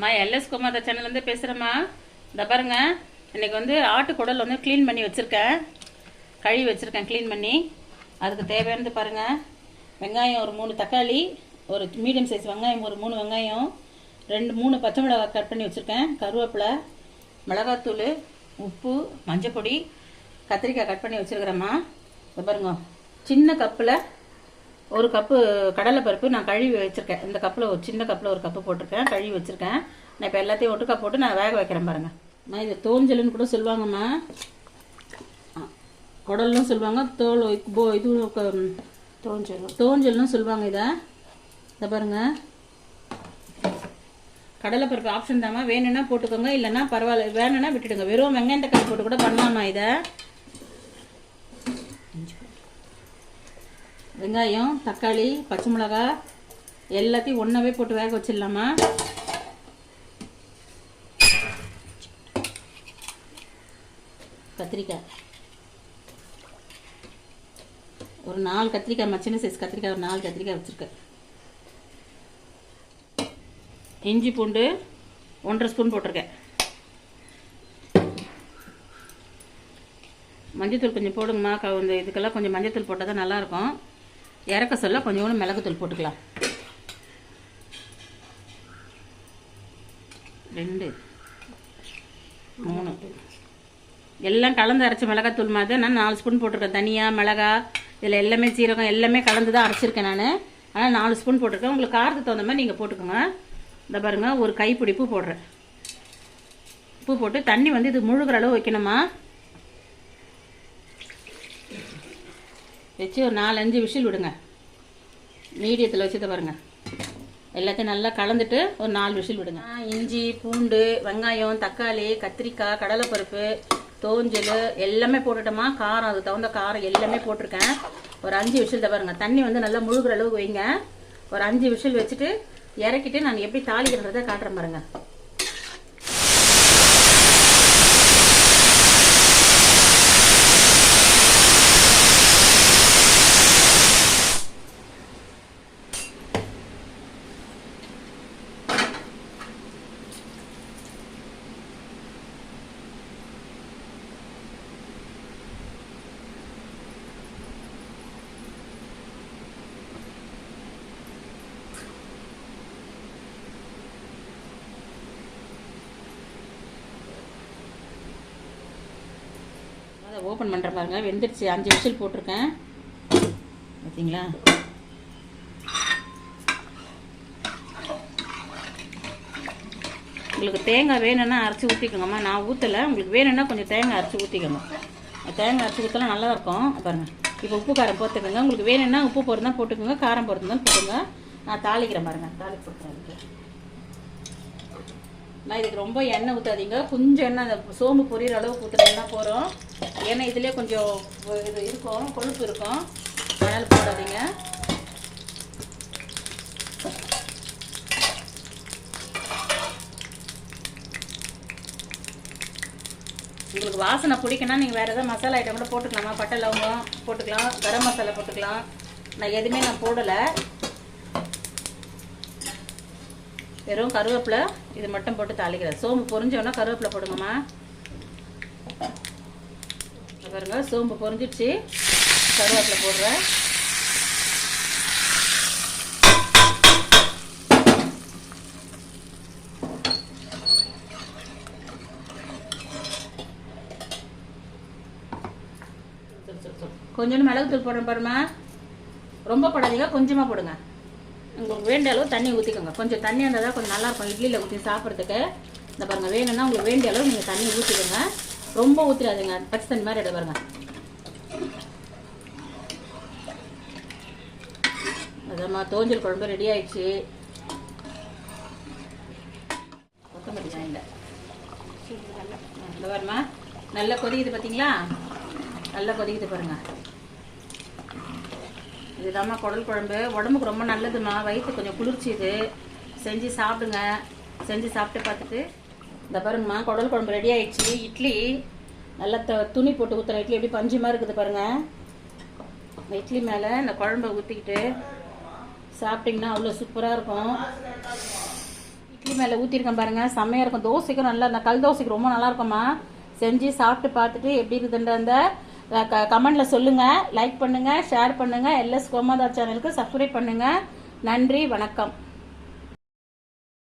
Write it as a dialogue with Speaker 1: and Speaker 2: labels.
Speaker 1: அம்மா எல்எஸ் குமார் சேனல்லேருந்து பேசுகிறேம்மா இந்த பாருங்க இன்றைக்கி வந்து ஆட்டு குடல் வந்து க்ளீன் பண்ணி வச்சுருக்கேன். கழுவி வச்சுருக்கேன் க்ளீன் பண்ணி. அதுக்கு தேவையானது பாருங்கள் வெங்காயம் ஒரு மூணு தக்காளி ஒரு மீடியம் சைஸ் வெங்காயம் ஒரு மூணு வெங்காயம் ரெண்டு மூணு பச்சை மிளகாய் கட் பண்ணி வச்சுருக்கேன். கருவேப்பிலை மிளகாத்தூள் உப்பு மஞ்சப்பொடி கத்திரிக்காய் கட் பண்ணி வச்சுருக்கிறேம்மா. இந்த பாருங்க சின்ன கப்பில் ஒரு கப்பு கடலைப்பருப்பு நான் கழுவி வச்சுருக்கேன். இந்த கப்பில் ஒரு சின்ன கப்பில் ஒரு கப்பு போட்டிருக்கேன். கழுவி வச்சுருக்கேன். நான் இப்போ எல்லாத்தையும் ஒட்டுக்கா போட்டு நான் வேக வைக்கிறேன் பாருங்கள் நான் இது தோஞ்சல்னு கூட சொல்லுவாங்கம்மா. குடல்லும் சொல்லுவாங்க தோல் போ இது தோஞ்சல் தோஞ்சல்னு சொல்லுவாங்க இதை. இதை பாருங்க. கடலைப்பருப்பு ஆப்ஷன் தாம்மா. வேணும்னா போட்டுக்கோங்க இல்லைன்னா பரவாயில்ல. வேணும்னா விட்டுடுங்க. வெறும் வெங்காயம் தக்காளி போட்டு கூட பண்ணலாமா இதை. வெங்காயம் தக்காளி பச்சை மிளகாய் எல்லாத்தையும் ஒன்றாவே போட்டு வேக வச்சிடலாமா? கத்திரிக்காய். ஒரு நாலு கத்திரிக்காய் சின்ன சைஸ் கத்திரிக்காய் ஒரு நாலு கத்திரிக்காய் வச்சுருக்கேன். இஞ்சி பூண்டு ஒன்றரை ஸ்பூன் போட்டிருக்கேன். மஞ்சத்தூள் கொஞ்சம் போடுங்கம்மா. க- இந்த இதுக்கெல்லாம் கொஞ்சம் மஞ்சத்தூள் போட்டால் தான் நல்லாயிருக்கும். இறக்க சொல்ல கொஞ்சோண்டு மிளகுத்தூள் போட்டுக்கலாம். ரெண்டு மூணு. எல்லாம் கலந்து அரைச்ச மிளகாத்தூள் மாதிரி தான் நான் நாலு ஸ்பூன் போட்டிருக்கேன். தனியாக மிளகா இதில் எல்லாமே சீரகம் எல்லாமே கலந்து தான் அரைச்சிருக்கேன் நான். ஆனால் நாலு ஸ்பூன் போட்டிருக்கேன். உங்களுக்கு காரத்துக்கு தகுந்த மாதிரி நீங்கள் போட்டுக்கோங்க. இந்த பாருங்கள் ஒரு கைப்பிடிப்பு போடுறேன். உப்பு போட்டு தண்ணி வந்து இது முழுகிற அளவு வைக்கணுமா? வச்சு ஒரு நாலஞ்சு விசில் விடுங்க. மீடியத்தில் வச்சுட்டு பாருங்கள் எல்லாத்தையும் நல்லா கலந்துட்டு ஒரு நாலு விசில் விடுங்க. இஞ்சி பூண்டு வெங்காயம் தக்காளி கத்திரிக்காய் கடலைப்பருப்பு தோஞ்சல் எல்லாமே போட்டுட்டோமா? காரம் அதுக்கு தகுந்த காரம் எல்லாமே போட்டிருக்கேன். ஒரு அஞ்சு விசில் தான் தண்ணி வந்து நல்லா முழுகிற அளவுக்கு வைங்க. ஒரு அஞ்சு விசில் வச்சுட்டு இறக்கிட்டு நான் எப்படி தாளிக்கிறத காட்டுறேன் பாருங்கள் ஓப்பன் பண்ணுற பாருங்கள் வெந்துடுச்சு. அஞ்சு விசில் போட்டிருக்கேன். பார்த்தீங்களா உங்களுக்கு தேங்காய் வேணும்னா அரைச்சி ஊற்றிக்கோங்கம்மா நான் ஊற்றலை உங்களுக்கு வேணும்னா கொஞ்சம் தேங்காய் அரைச்சி ஊற்றிக்கோங்க தேங்காய் அரைச்சி ஊற்றலாம் நல்லா இருக்கும் பாருங்கள் இப்போ உப்பு காரம் போட்டுக்கோங்க. உங்களுக்கு வேணும்னா உப்பு போடுறதா போட்டுக்கோங்க. காரம் போடுறதா போட்டுங்க நான் தாளிக்கிறேன் பாருங்க. தாளி போட்டுறேன் நான் இதுக்கு ரொம்ப எண்ணெய் ஊற்றாதீங்க கொஞ்சம் எண்ணெய் அந்த சோம்பு பொரியிற அளவுக்கு ஊற்றுறதுனா போகிறோம் ஏன்னா இதுலேயே கொஞ்சம் இது இருக்கும் கொழுப்பு இருக்கும். மணல் போடாதீங்க. உங்களுக்கு வாசனை பிடிக்குன்னா நீங்கள் வேறு எதாவது மசாலா ஐட்டம் கூட போட்டுக்கலாமா? பட்டை லவங்கம் போட்டுக்கலாம் கரம் மசாலா போட்டுக்கலாம். நான் எதுவுமே நான் போடலை. வெறும் கருவேப்பிலை இது மட்டும் போட்டு தாளிக்கிறேன். சோம்பு பொறிஞ்சோன்னா கருவேப்பிலை போடுங்கம்மா. பாருங்கள் பாருங்க சோம்பு பொறிஞ்சிடுச்சு கருவேப்பிலை போடுறேன். கொஞ்சோண்டு மிளகுத்தூள் போடுறேன் பாருமா ரொம்ப போடாதீங்க கொஞ்சமாக போடுங்க. உங்களுக்கு வேண்டிய அளவு தண்ணி ஊற்றிக்கோங்க கொஞ்சம் தண்ணி இருந்தால் தான் கொஞ்சம் நல்லா இருக்கும். இட்லியில் ஊற்றி சாப்பிட்றதுக்கு. இந்த பாருங்கள் வேணும்னா உங்களுக்கு வேண்டிய அளவு நீங்கள் தண்ணி ஊற்றிக்கோங்க ரொம்ப ஊற்றிடாதுங்க பச்சை தண்ணி மாதிரி இடம் பாருங்க. அதம்மா தோஞ்சல் குழம்பு ரெடி ஆயிடுச்சு. கொத்தமல்லி இந்த. பாருமா நல்லா கொதிக்குது பார்த்தீங்களா நல்லா கொதிக்குது பாருங்க. இதுதாம்மா குடல் குழம்பு. உடம்புக்கு ரொம்ப நல்லதும்மா. வயிற்று கொஞ்சம் குளிர்ச்சி இது செஞ்சு சாப்பிடுங்க. செஞ்சு சாப்பிட்டு பார்த்துட்டு இந்த பாருங்கம்மா குடல் குழம்பு ரெடி ஆயிடுச்சு. இட்லி நல்லா த துணி போட்டு ஊற்றுற இட்லி எப்படி பஞ்சுமா இருக்குது பாருங்கள் இந்த இட்லி மேலே இந்த குழம்ப ஊற்றிக்கிட்டு சாப்பிட்டிங்கன்னா அவ்வளோ சூப்பராக இருக்கும். இட்லி மேலே ஊற்றிருக்கேன் பாருங்கள் செம்மையாக இருக்கும். தோசைக்கும் நல்லா இந்த கல் தோசைக்கு ரொம்ப நல்லாயிருக்கும்மா செஞ்சு சாப்பிட்டு பார்த்துட்டு எப்படி இருக்குதுன்ற அந்த க கமெண்டில் சொல்லுங்கள் லைக் பண்ணுங்கள் ஷேர் பண்ணுங்கள் எல்எஸ் கோமாதா சேனலுக்கு சப்ஸ்கிரைப் பண்ணுங்கள் நன்றி வணக்கம்.